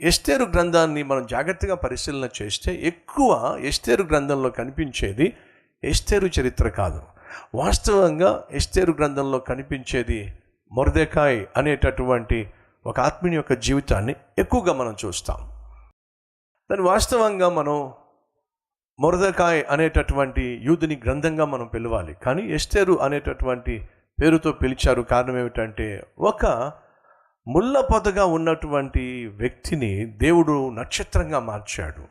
ఎస్తేరు గ్రంథాన్ని మనం జాగ్రత్తగా పరిశీలన చేస్తే ఎక్కువ ఎస్తేరు గ్రంథంలో కనిపించేది ఎస్తేరు చరిత్ర కాదు. వాస్తవంగా ఎస్తేరు గ్రంథంలో కనిపించేది మొరదెకాయ్ అనేటటువంటి ఒక ఆత్మీయ యొక్క జీవితాన్ని ఎక్కువగా మనం చూస్తాం. దాని వాస్తవంగా మనం మొరదకాయ్ అనేటటువంటి యూదుని గ్రంథంగా మనం పిలవాలి. కానీ ఎస్టేరు అనేటటువంటి పేరుతో పిలిచారు కారణం ఏమిటంటే ఒక ముళ్ళ పొదగా ఉన్నటువంటి వ్యక్తిని దేవుడు నక్షత్రంగా మార్చాడు.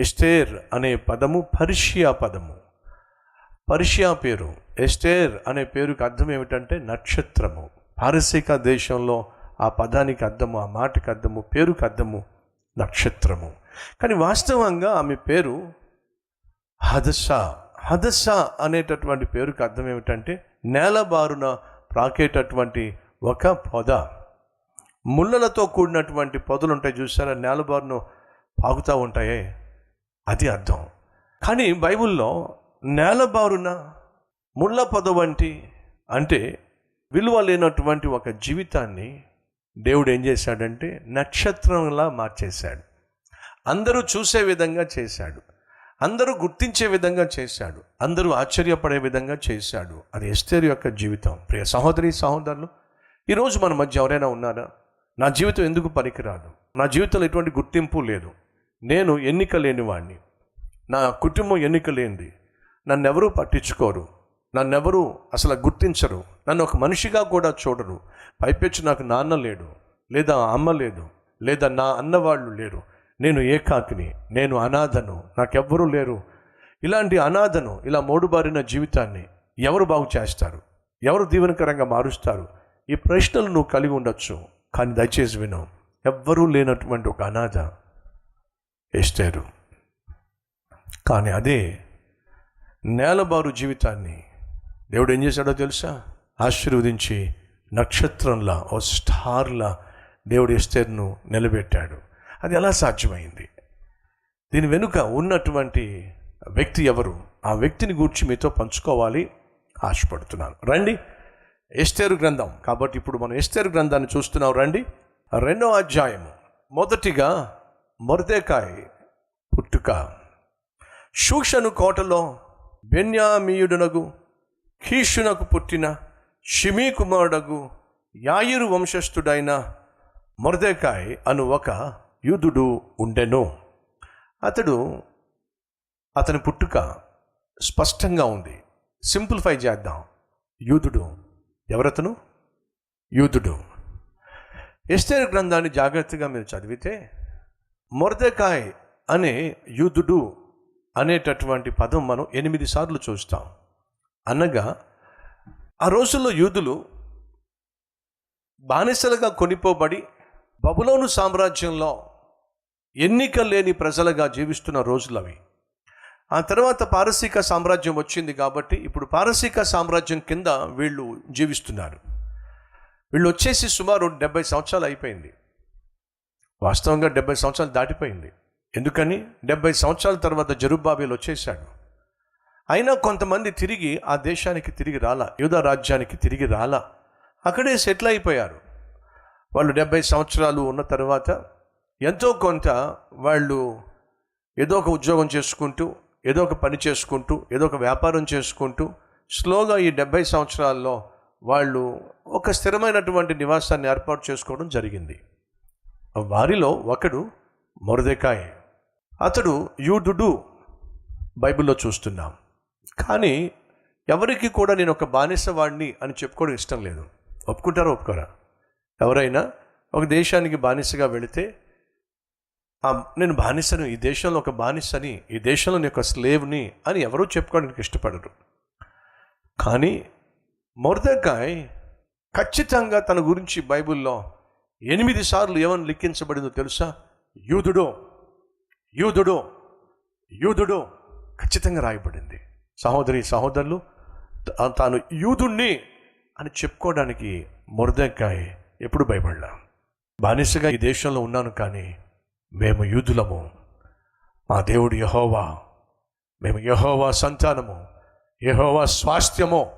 ఎస్టేర్ అనే పదము పర్షియా పదము. పర్షియా పేరు. ఎస్టేర్ అనే పేరుకి అర్థం ఏమిటంటే నక్షత్రము. పారసీక దేశంలో ఆ పదానికి అర్థము ఆ మాటకి అర్థము పేరుకి అర్థము నక్షత్రము. కానీ వాస్తవంగా ఆమె పేరు హదస హదస అనేటటువంటి పేరుకి అర్థం ఏమిటంటే నేలబారున ప్రాకేటటువంటి ఒక పొద. ముళ్ళలతో కూడినటువంటి పొదలు ఉంటాయి చూసారా నేలబారును పాకుతూ ఉంటాయే? అది అర్థం. కానీ బైబిల్లో నేలబారున ముళ్ళ పొద వంటి అంటే విలువ లేనటువంటి ఒక జీవితాన్ని దేవుడు ఏం చేశాడంటే నక్షత్రంలా మార్చేశాడు. అందరూ చూసే విధంగా చేశాడు. అందరూ గుర్తించే విధంగా చేశాడు. అందరూ ఆశ్చర్యపడే విధంగా చేశాడు. అది ఎస్తేరు యొక్క జీవితం. ప్రియ సహోదరి సహోదరులు ఈరోజు మన మధ్య ఎవరైనా ఉన్నారా? నా జీవితం ఎందుకు పనికిరాదు నా జీవితంలో ఎటువంటి గుర్తింపు లేదు. నేను ఎన్నిక లేనివాడిని నా కుటుంబం ఎన్నిక లేనిది. నన్నెవరూ పట్టించుకోరు. నన్నెవరూ అసలు గుర్తించరు. నన్ను ఒక మనిషిగా కూడా చూడరు. పైపెచ్చు నాకు నాన్న లేడు లేదా అమ్మ లేదు లేదా నా అన్నవాళ్ళు లేరు. నేను ఏకాకిని నేను అనాథను నాకెవ్వరూ లేరు. ఇలాంటి అనాథను ఇలా మోడుబారిన జీవితాన్ని ఎవరు బాగు చేస్తారు? ఎవరు దీవెనకరంగా మారుస్తారు? ఈ ప్రశ్నలు నువ్వు కలిగి ఉండొచ్చు. కానీ దయచేసి విను ఎవ్వరూ లేనటువంటి ఒక అనాథ ఎస్టేరు కానీ అదే నేలబారు జీవితాన్ని దేవుడు ఏం చేశాడో తెలుసా? ఆశీర్వదించి నక్షత్రంలా ఓ స్టార్లా దేవుడు ఎస్తేర్ను నిలబెట్టాడు. అది ఎలా సాధ్యమైంది? దీని వెనుక ఉన్నటువంటి వ్యక్తి ఎవరు? ఆ వ్యక్తిని గూర్చి మీతో పంచుకోవాలి. ఆశపడుతున్నాను. రండి. ఎస్టేరు గ్రంథం. కాబట్టి ఇప్పుడు మనం ఎస్టేరు గ్రంథాన్ని చూస్తున్నాం. రండి. రెండో అధ్యాయము. మొదటిగా మొరదేకాయ్ పుట్టుక. శూషను కోటలో బెన్యామీయుడునగు కీషునకు పుట్టిన షిమీ కుమారుడగు యాయిరు వంశస్థుడైన మొరదేకాయ్ అను ఒక యూదుడు ఉండెను. అతడు అతని పుట్టుక స్పష్టంగా ఉంది. సింప్లిఫై చేద్దాం. యూదుడు ఎవరతను? యూదుడు. ఎస్టేర్ గ్రంథాన్ని జాగ్రత్తగా మీరు చదివితే మొరదకాయ్ అనే యూదుడు అనేటటువంటి పదం మనం ఎనిమిది సార్లు చూస్తాం. అనగా ఆ రోజుల్లో యూదులు బానిసలుగా కొనిపోబడి బబులోను సామ్రాజ్యంలో ఎన్నిక లేని ప్రజలుగా జీవిస్తున్న రోజులు అవి ఆ తర్వాత పారసీక సామ్రాజ్యం వచ్చింది కాబట్టి ఇప్పుడు పారసీక సామ్రాజ్యం కింద వీళ్ళు జీవిస్తున్నారు. వీళ్ళు వచ్చేసి సుమారు డెబ్బై సంవత్సరాలు అయిపోయింది. వాస్తవంగా డెబ్బై సంవత్సరాలు దాటిపోయింది. ఎందుకని? డెబ్బై సంవత్సరాల తర్వాత జరుబాబేలు వచ్చేసాడు అయినా కొంతమంది తిరిగి ఆ దేశానికి తిరిగి రాలా యూదా రాజ్యానికి తిరిగి రాలా. అక్కడే సెటిల్ అయిపోయారు. వాళ్ళు డెబ్బై సంవత్సరాలు ఉన్న తర్వాత ఎంతో కొంత వాళ్ళు ఏదో ఒక ఉద్యోగం చేసుకుంటూ ఏదో ఒక పని చేసుకుంటూ ఏదో ఒక వ్యాపారం చేసుకుంటూ స్లోగా ఈ డెబ్బై సంవత్సరాల్లో వాళ్ళు ఒక స్థిరమైనటువంటి నివాసాన్ని ఏర్పాటు చేసుకోవడం జరిగింది. వారిలో ఒకడు మొరదెకాయ్. అతడు యూదుడు బైబిల్లో చూస్తున్నాం. కానీ ఎవరికి కూడా నేను ఒక బానిసవాడిని అని చెప్పుకోవడం ఇష్టం లేదు. ఒప్పుకుంటారా ఒప్పుకోరా? ఎవరైనా ఒక దేశానికి బానిసగా వెళితే నేను బానిసను ఈ దేశంలో ఒక బానిసని ఈ దేశంలో నేను ఒక స్లేవ్ని అని ఎవరూ చెప్పుకోవడానికి ఇష్టపడరు. కానీ మొరదకాయ్ ఖచ్చితంగా తన గురించి బైబిల్లో ఎనిమిది సార్లు ఏమని లిఖించబడిందో తెలుసా? యూదుడు యూదుడు యూదుడు ఖచ్చితంగా రాయబడింది. సహోదరి సహోదరులు తాను యూదుణ్ణి అని చెప్పుకోవడానికి మొరదకాయ్ ఎప్పుడు భయపడలా? బానిసగా ఈ దేశంలో ఉన్నాను కానీ మేము యూదులము. మా దేవుడు యహోవా. మేము యహోవా సంతానము. యహోవా స్వాస్థ్యము.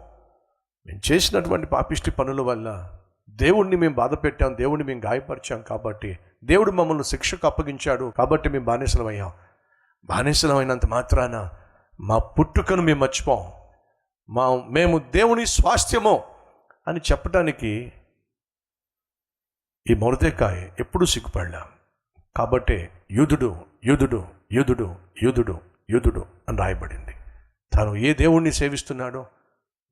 మేము చేసినటువంటి పాపిష్టి పనుల వల్ల దేవుణ్ణి మేము బాధ పెట్టాం దేవుణ్ణి మేము గాయపరిచాం కాబట్టి దేవుడు మమ్మల్ని శిక్షకు అప్పగించాడు కాబట్టి మేము బానిసలమయ్యాం. బానిసలమైనంత మాత్రాన మా పుట్టుకను మేము మర్చిపోం. మా మేము దేవుని స్వాస్థ్యము అని చెప్పటానికి ఈ మొరదేకాయ ఎప్పుడూ సిగ్గుపడలా. కాబట్టే యూదుడు యూదుడు యూదుడు యూదుడు యూదుడు అని రాయబడింది. తాను ఏ దేవుణ్ణి సేవిస్తున్నాడో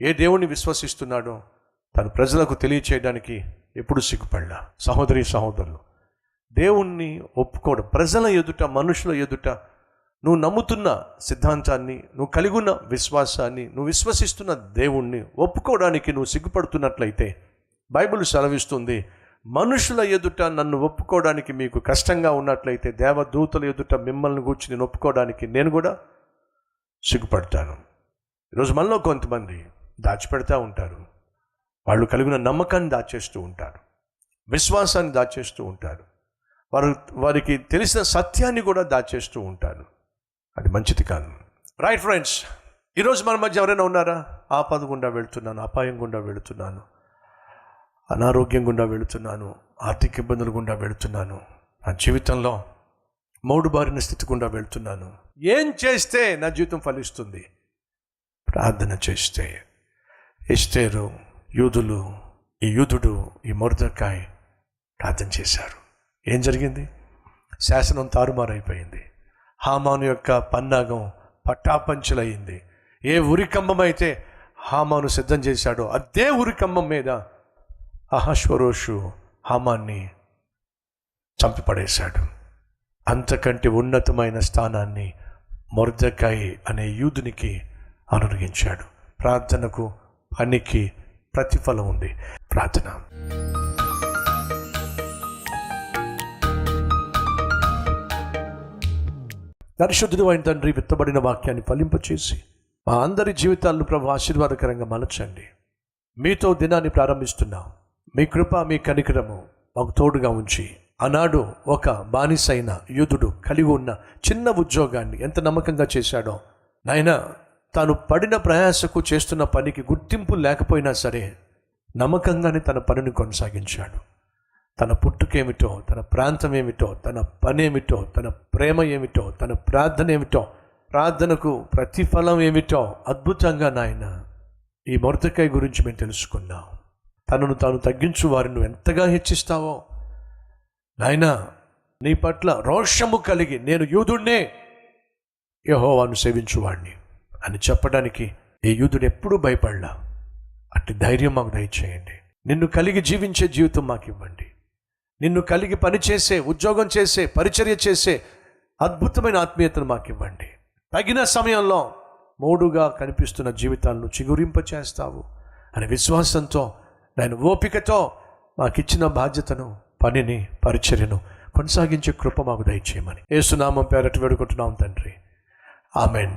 ఏ దేవుణ్ణి విశ్వసిస్తున్నాడో తను ప్రజలకు తెలియచేయడానికి ఎప్పుడు సిగ్గుపడలా. సహోదరి సహోదరులు దేవుణ్ణి ఒప్పుకోవడం ప్రజల ఎదుట మనుషుల ఎదుట నువ్వు నమ్ముతున్న సిద్ధాంతాన్ని నువ్వు కలిగి ఉన్న విశ్వాసాన్ని నువ్వు విశ్వసిస్తున్న దేవుణ్ణి ఒప్పుకోవడానికి నువ్వు సిగ్గుపడుతున్నట్లయితే బైబిల్ సెలవిస్తుంది మనుషుల ఎదుట నన్ను ఒప్పుకోవడానికి మీకు కష్టంగా ఉన్నట్లయితే దేవదూతల ఎదుట మిమ్మల్ని గూర్చి నేను ఒప్పుకోవడానికి నేను కూడా సిగ్గుపడతాను. ఈరోజు మనలో కొంతమంది దాచిపెడతా ఉంటారు. వాళ్ళు కలిగిన నమ్మకాన్ని దాచేస్తూ ఉంటారు. విశ్వాసాన్ని దాచేస్తూ ఉంటారు. వారు వారికి తెలిసిన సత్యాన్ని కూడా దాచేస్తూ ఉంటారు. అది మంచిది కాదు. రైట్ ఫ్రెండ్స్ ఈరోజు మన మధ్య ఎవరైనా ఉన్నారా? ఆపద గుండా వెళ్తున్నాను అపాయం గుండా వెళుతున్నాను. అనారోగ్యం గుండా వెళుతున్నాను ఆర్థిక ఇబ్బందుల గుండా వెళుతున్నాను నా జీవితంలో మౌడుబారిన స్థితి గుండా వెళుతున్నాను. ఏం చేస్తే నా జీవితం ఫలిస్తుంది? ప్రార్థన చేస్తే. ఎస్టేరు యూదులు ఈ యూదుడు ఈ మొరదకాయ్ ప్రార్థన చేశారు. ఏం జరిగింది? శాసనం తారుమారైపోయింది. హామాను యొక్క పన్నాగం పట్టాపంచులయ్యింది. ఏ ఉరికంబం అయితే హామాను సిద్ధం చేశాడో అదే ఉరికంభం మీద అహశ్వరోషు హమాన్ని చంపిపడేశాడు. అంతకంటే ఉన్నతమైన స్థానాన్ని మొర్దకాయి అనే యూదునికి అనుగించాడు ప్రార్థనకు పనికి ప్రతిఫలం ఉంది. ప్రార్థన. పరిశుద్ధుడు అయిన తండ్రి విత్తబడిన వాక్యాన్ని ఫలింపచేసి మా అందరి జీవితాలను ప్రభు ఆశీర్వాదకరంగా మలచండి. మీతో దినాన్ని ప్రారంభిస్తున్నాం. మీ కృప మీ కనికరము మాకు తోడుగా ఉంచి ఆనాడు ఒక బానిసైన యూదుడు కలిగి ఉన్న చిన్న ఉద్యోగాన్ని ఎంత నమ్మకంగా చేశాడో. నాయన తాను పడిన ప్రయాసకు చేస్తున్న పనికి గుర్తింపు లేకపోయినా సరే నమ్మకంగానే తన పనిని కొనసాగించాడు. తన పుట్టుకేమిటో తన ప్రాంతం ఏమిటో తన పని ఏమిటో తన ప్రేమ ఏమిటో తన ప్రార్థన ఏమిటో ప్రార్థనకు ప్రతిఫలం ఏమిటో అద్భుతంగా నాయన ఈ మొరతకాయ గురించి మేము తెలుసుకున్నాం. తనను తాను తగ్గించు వారిని నువ్వు ఎంతగా హెచ్చిస్తావో. నాయన నీ పట్ల రోషము కలిగి నేను యూదుడినే. యహోవాను సేవించువాడిని అని చెప్పడానికి ఏ యూదుడు ఎప్పుడూ భయపడలా. అట్టి ధైర్యం మాకు దయచేయండి. నిన్ను కలిగి జీవించే జీవితం మాకు ఇవ్వండి నిన్ను కలిగి పనిచేసే ఉద్యోగం చేసే పరిచర్య చేసే అద్భుతమైన ఆత్మీయతను మాకు ఇవ్వండి తగిన సమయంలో మూడుగా కనిపిస్తున్న జీవితాలను చిగురింప చేస్తావు అనే విశ్వాసంతో నేను ఓపికతో మాకిచ్చిన బాధ్యతను పనిని పరిచర్యను కొనసాగించే కృప మాకు దయచేయమని. ఏసునామం పేరటి వేడుకుంటున్నాం తండ్రి. ఆమెన్.